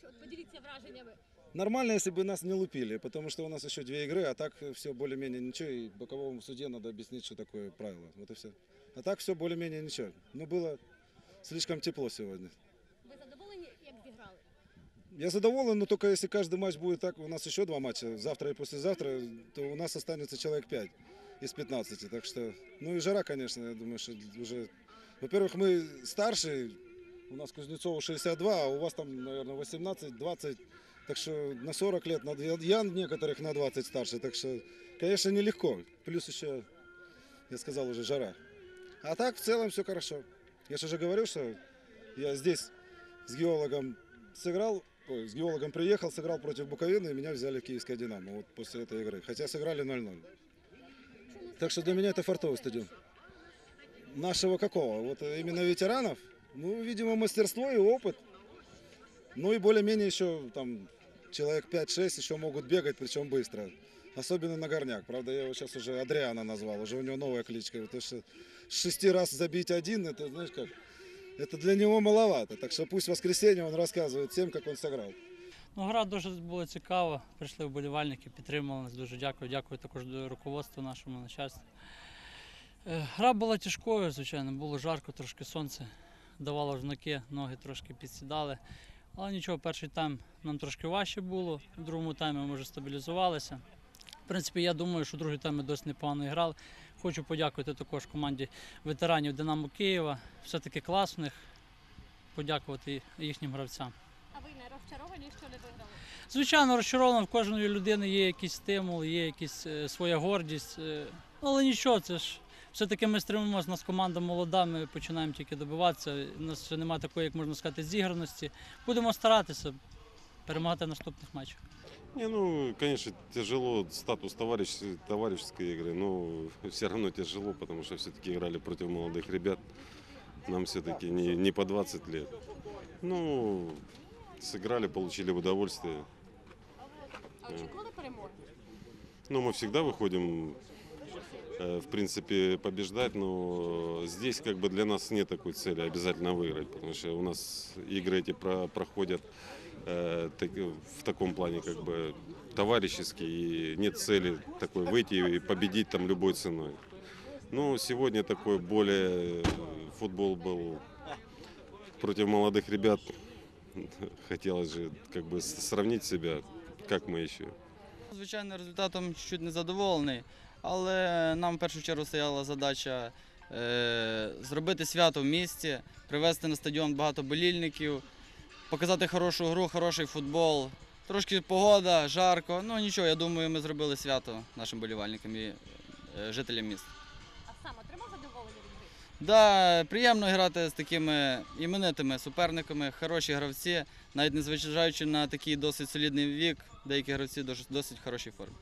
матчу? От поділіться враженнями. Нормально, если бы нас не лупили, потому что у нас еще две игры, а так все более-менее ничего, и боковому судье надо объяснить, что такое правило. Вот и все. А так все более-менее ничего. Но было слишком тепло сегодня. Ви задоволені, як зіграли? Я задоволен, но только если каждый матч будет так, у нас еще два матча, завтра и послезавтра, то у нас останется человек 5 из 15. Так что, ну и жара, конечно, я думаю, что уже... Во-первых, мы старшие, у нас Кузнецову 62, а у вас там, наверное, 18-20. Так что на 40 лет, я некоторых на 20 старше, так что, конечно, нелегко. Плюс еще, я сказал уже, жара. А так, в целом, все хорошо. Я же уже говорил, что я здесь с геологом сыграл, ой, с геологом приехал, сыграл против Буковины, и меня взяли в Киевское Динамо вот после этой игры. Хотя сыграли 0-0. Так что для меня это фартовый стадион. Нашего какого? Вот именно ветеранов? Ну, видимо, мастерство и опыт. Ну и более-менее еще там человек 5-6 еще могут бегать, причем быстро. Особенно на горняк. Правда, я его сейчас уже Адриана назвал, уже у него новая кличка. Потому что с шести раз забить один, это, знаешь как, это для него маловато. Так что пусть в воскресенье он рассказывает всем, как он сыграл. Ну, гра дуже була цікава. Прийшли вболівальники, підтримали нас. Дуже дякую. Дякую також до руководству нашому начальству. Е, Гра була тяжкою, звичайно, було жарко, трошки сонце давало знаки, ноги трошки підсідали. Але нічого, перший тайм нам трошки важче було. У другому таймі ми вже стабілізувалися. В принципі, я думаю, що другий тайм ми досить непогано грали. Хочу подякувати також команді ветеранів Динамо Києва. Все-таки класних. Подякувати їхнім гравцям. А ви не розчаровані, що не виграли? Звичайно, розчаровано, в кожної людини є якийсь стимул, є якась е, своя гордість. е, Але нічого, це ж все-таки ми стримуємося, у нас команда молода, ми починаємо тільки добиватися. У нас ще немає такої, як можна сказати, зіграності. Будемо старатися перемагати в наступних матчах. Не, ну, конечно, тяжело статус товарищ, товарищеской игры, но все равно тяжело, потому что все-таки играли против молодых ребят. Нам все-таки не, не по 20 лет. Ну, сыграли, получили удовольствие. А очікували перемоги? Ну, мы всегда выходим, э, В принципе, побеждать, но здесь как бы для нас нет такой цели обязательно выиграть, потому что у нас игры эти про- проходят э, так- в таком плане как бы товарищески, и нет цели такой выйти и победить там любой ценой. Ну, сегодня такой более э, футбол был против молодых ребят. Хотелось же как бы сравнить себя, как мы еще. Звичайно, результатом чуть не задоволений, але нам в першу чергу стояла задача е, зробити свято в місті, привезти на стадіон багато болільників, показати хорошу гру, хороший футбол. Трошки погода, жарко. Ну нічого, я думаю, ми зробили свято нашим болівальникам і е, жителям міста. А сам отримав задоволення від гри? Да, приємно грати з такими іменитими суперниками, хороші гравці, навіть незважаючи на такий досить солідний вік, деякі гравці досить, досить хорошій формі.